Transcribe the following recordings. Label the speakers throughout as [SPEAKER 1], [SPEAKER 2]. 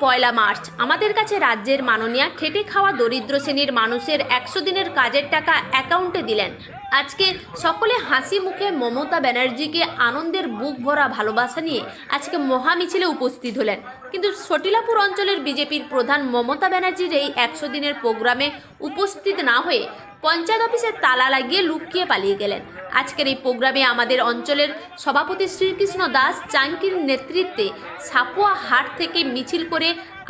[SPEAKER 1] পয়লা March. আমাদের কাছে রাজ্যের মাননীয়া খেটে খাওয়া দরিদ্র শ্রেণির মানুষের একশো দিনের কাজের টাকা অ্যাকাউন্টে দিলেন। আজকে সকলে হাসি মুখে মমতা ব্যানার্জিকে আনন্দের বুক ভরা ভালোবাসা নিয়ে আজকে মহামিছিলে উপস্থিত হলেন। কিন্তু সটিলাপুর অঞ্চলের বিজেপির প্রধান মমতা ব্যানার্জির এই একশো দিনের প্রোগ্রামে উপস্থিত না হয়ে পঞ্চায়েত অফিসে তালা লাগিয়ে লুকিয়ে পালিয়ে গেলেন। আজকের এই প্রোগ্রামে আমাদের অঞ্চলের সভাপতি শ্রীকৃষ্ণ দাস চাঙ্কির নেতৃত্বে সাপুয়া হাট থেকে মিছিল করে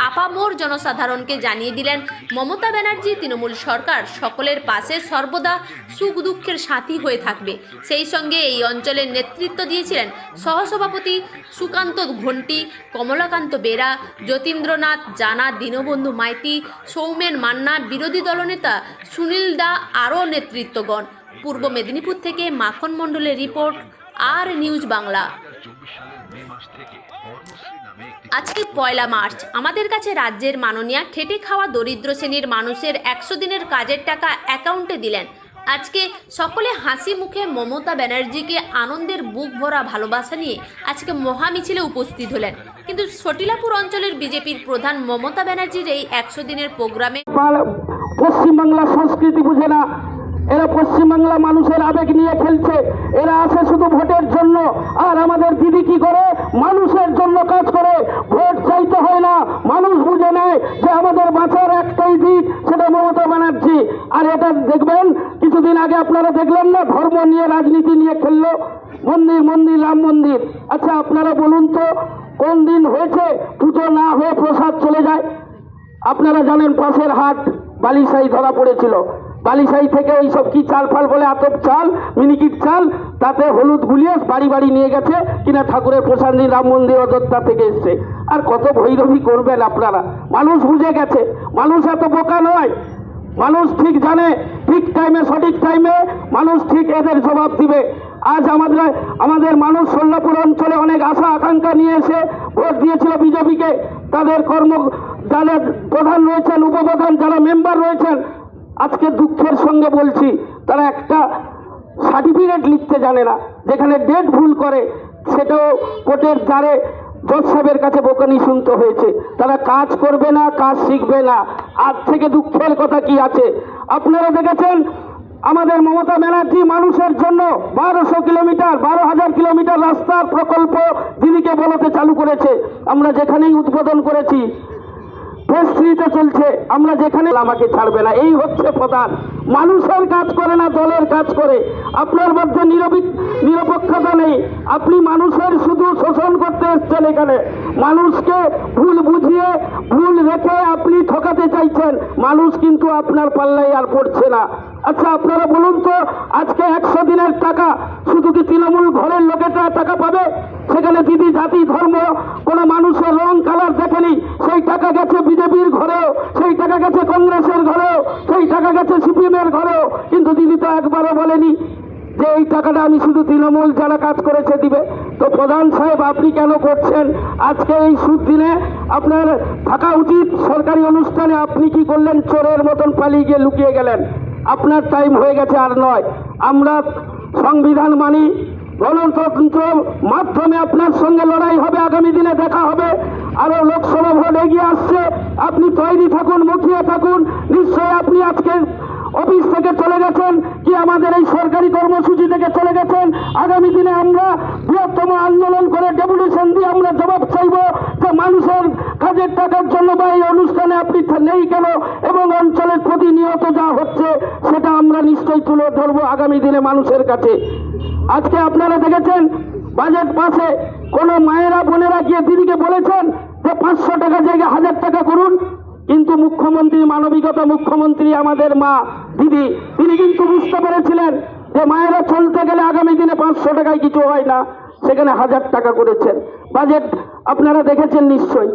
[SPEAKER 1] আপামোর জনসাধারণকে জানিয়ে দিলেন, মমতা ব্যানার্জি, তৃণমূল সরকার সকলের পাশে সর্বদা সুখ দুঃখের সাথী হয়ে থাকবে। সেই সঙ্গে এই অঞ্চলের নেতৃত্ব দিয়েছিলেন সহসভাপতি সুকান্ত ঘণ্টি কমলাকান্ত বেরা, যতীন্দ্রনাথ জানা, দীনবন্ধু মাইতি, সৌমেন মান্না, বিরোধী দলনেতা সুনীল দা আরও নেতৃত্বগণ। পূর্ব মেদিনীপুর থেকে মাখন মণ্ডলের রিপোর্ট, আর নিউজ বাংলা। আজকে পয়লা মার্চ। আমাদের কাছে রাজ্যের মাননীয়া খেটে খাওয়া দরিদ্র শ্রেণির মানুষের একশো দিনের কাজের টাকা অ্যাকাউন্টে দিলেন। আজকে সকলে হাসি মুখে মমতা ব্যানার্জিকে আনন্দের বুক ভরা ভালোবাসা নিয়ে আজকে মহামিছিলে উপস্থিত হলেন। কিন্তু সটিলাপুর অঞ্চলের বিজেপির প্রধান মমতা ব্যানার্জির এই একশো দিনের প্রোগ্রামে
[SPEAKER 2] পশ্চিমবাংলার সংস্কৃতি বুঝে না। এরা পশ্চিমবাংলা মানুষের আবেগ নিয়ে খেলছে। এরা আসে শুধু ভোটের জন্য। আর আমাদের দিদি কি করে? মানুষের জন্য কাজ করে। ভোট চাইতে হয় না। মানুষ বুঝে নেয় যে আমাদের বাঁচার একটাই দিক সেটা মমতা ব্যানার্জি। আর এটা দেখবেন, কিছুদিন আগে আপনারা দেখলেন না, ধর্ম নিয়ে, রাজনীতি নিয়ে খেললো। মন্দির মন্দির, রাম মন্দির। আচ্ছা আপনারা বলুন তো, কোন দিন হয়েছে পুজো না হয়ে প্রসাদ চলে যায়? আপনারা জানেন পাশের হাট বালিশাই ধরা পড়েছিল। বালিশাই থেকে ওই সব কি চাল ফাল বলে আতপ চাল, মিনিকিট চাল, তাতে হলুদ গুলিয়ে বাড়ি বাড়ি নিয়ে গেছে, কিনা ঠাকুরের প্রসাদ নিয়ে রাম মন্দির অযোধ্যা থেকে এসছে। আর কত ভৈরবী করবেন আপনারা? মানুষ বুঝে গেছে। মানুষ এত বোকা নয়। মানুষ ঠিক জানে, ঠিক টাইমে সঠিক টাইমে মানুষ ঠিক এদের জবাব দিবে। আজ আমাদের আমাদের মানুষ সোল্লাপুর অঞ্চলে অনেক আশা, আকাঙ্ক্ষা নিয়ে এসে ভোট দিয়েছিল বিজেপিকে। তাদের কর্ম, যাদের প্রধান রয়েছেন, উপপ্রধান, যারা মেম্বার রয়েছেন আজকে দুঃখের সঙ্গে বলছি, তারা একটা সার্টিফিকেট লিখতে জানে না, যেখানে ডেট ভুল করে, সেটাও কোর্টের দ্বারে জজ সাহেবের কাছে বোকানি শুনতে হয়েছে। তারা কাজ করবে না, কাজ শিখবে না। আজ থেকে দুঃখের কথা কি আছে? আপনারা দেখেছেন, আমাদের মমতা ব্যানার্জি মানুষের জন্য বারোশো কিলোমিটার, বারো হাজার কিলোমিটার রাস্তার প্রকল্প দিদিকে বলতে চালু করেছে। আমরা যেখানেই উদ্বোধন করেছি পরিস্থিতিতে চলছে। আমরা যেখানে আমাকে ছাড়বে না, এই হচ্ছে প্রধান। মানুষের কাজ করে না, দলের কাজ করে। আপনার মধ্যে নিরপেক্ষ নিরপেক্ষতা নেই। আপনি মানুষের শুধু শোষণ করতে এসছেন এখানে। মানুষকে ভুল বুঝিয়ে, ভুল রেখে আপনি ঠকাতে চাইছেন। মানুষ কিন্তু আপনার পাল্লায় আর পড়ছে না। আচ্ছা আপনারা বলুন তো, আজকে একশো দিনের টাকা, শুধু কি তৃণমূল ঘরের লোকেরা টাকা পাবে? সেখানে দিদি, জাতি, ধর্ম, কোনো মানুষের রং কালার দেখেনি সেই টাকা গেছে বিজেপির ঘরেও সেই টাকা গেছে কংগ্রেসের ঘরেও সেই টাকা গেছে সিপিএমের ঘরেও, কিন্তু দিদি তো একবারও বলেনি যে এই টাকাটা আমি শুধু তৃণমূল যারা কাজ করেছে দিবে। তো প্রধান সাহেব, আপনি কেন করছেন? আজকে এই সুদ দিনে আপনার থাকা উচিত। সরকারি অনুষ্ঠানে আপনি কি করলেন? চোরের মতন পালিয়ে গিয়ে লুকিয়ে গেলেন। আপনার টাইম হয়ে গেছে আর নয়। আমরা সংবিধান মানি, গণতন্ত্র মাধ্যমে আপনার সঙ্গে লড়াই হবে, আগামী দিনে দেখা হবে। আরও লোকসভা ভোট এগিয়ে আসছে আপনি তৈরি থাকুন মুখিয়ে থাকুন নিশ্চয়ই আপনি আজকে অফিস থেকে চলে গেছেন কি আমাদের এই সরকারি কর্মসূচি থেকে চলে গেছেন? আগামী দিনে আমরা বৃহত্তম আন্দোলন করে ডেপুটেশন দিয়ে আমরা জবাব চাইব যে মানুষের কাজের টাকার জন্য বা এই অনুষ্ঠানে আপনি নেই কেন এবং অঞ্চলের প্রতিনিয়ত যা হচ্ছে সেটা আমরা নিশ্চয়ই তুলে ধরবো আগামী দিনে মানুষের কাছে। আজকে আপনারা দেখেছেন বাজেট পাশে কোনো মায়েরা, বোনেরা গিয়ে দিদিকে বলেছেন যে পাঁচশো টাকা জায়গায় হাজার টাকা করুন। কিন্তু মুখ্যমন্ত্রী, মানবিকতা মুখ্যমন্ত্রী আমাদের মা দিদি, তিনি কিন্তু বুঝতে পেরেছিলেন যে মায়েরা চলতে গেলে আগামী দিনে পাঁচশো টাকায় কিছু হয় না, সেখানে হাজার টাকা করেছেন। বাজেট আপনারা দেখেছেন নিশ্চয়ই।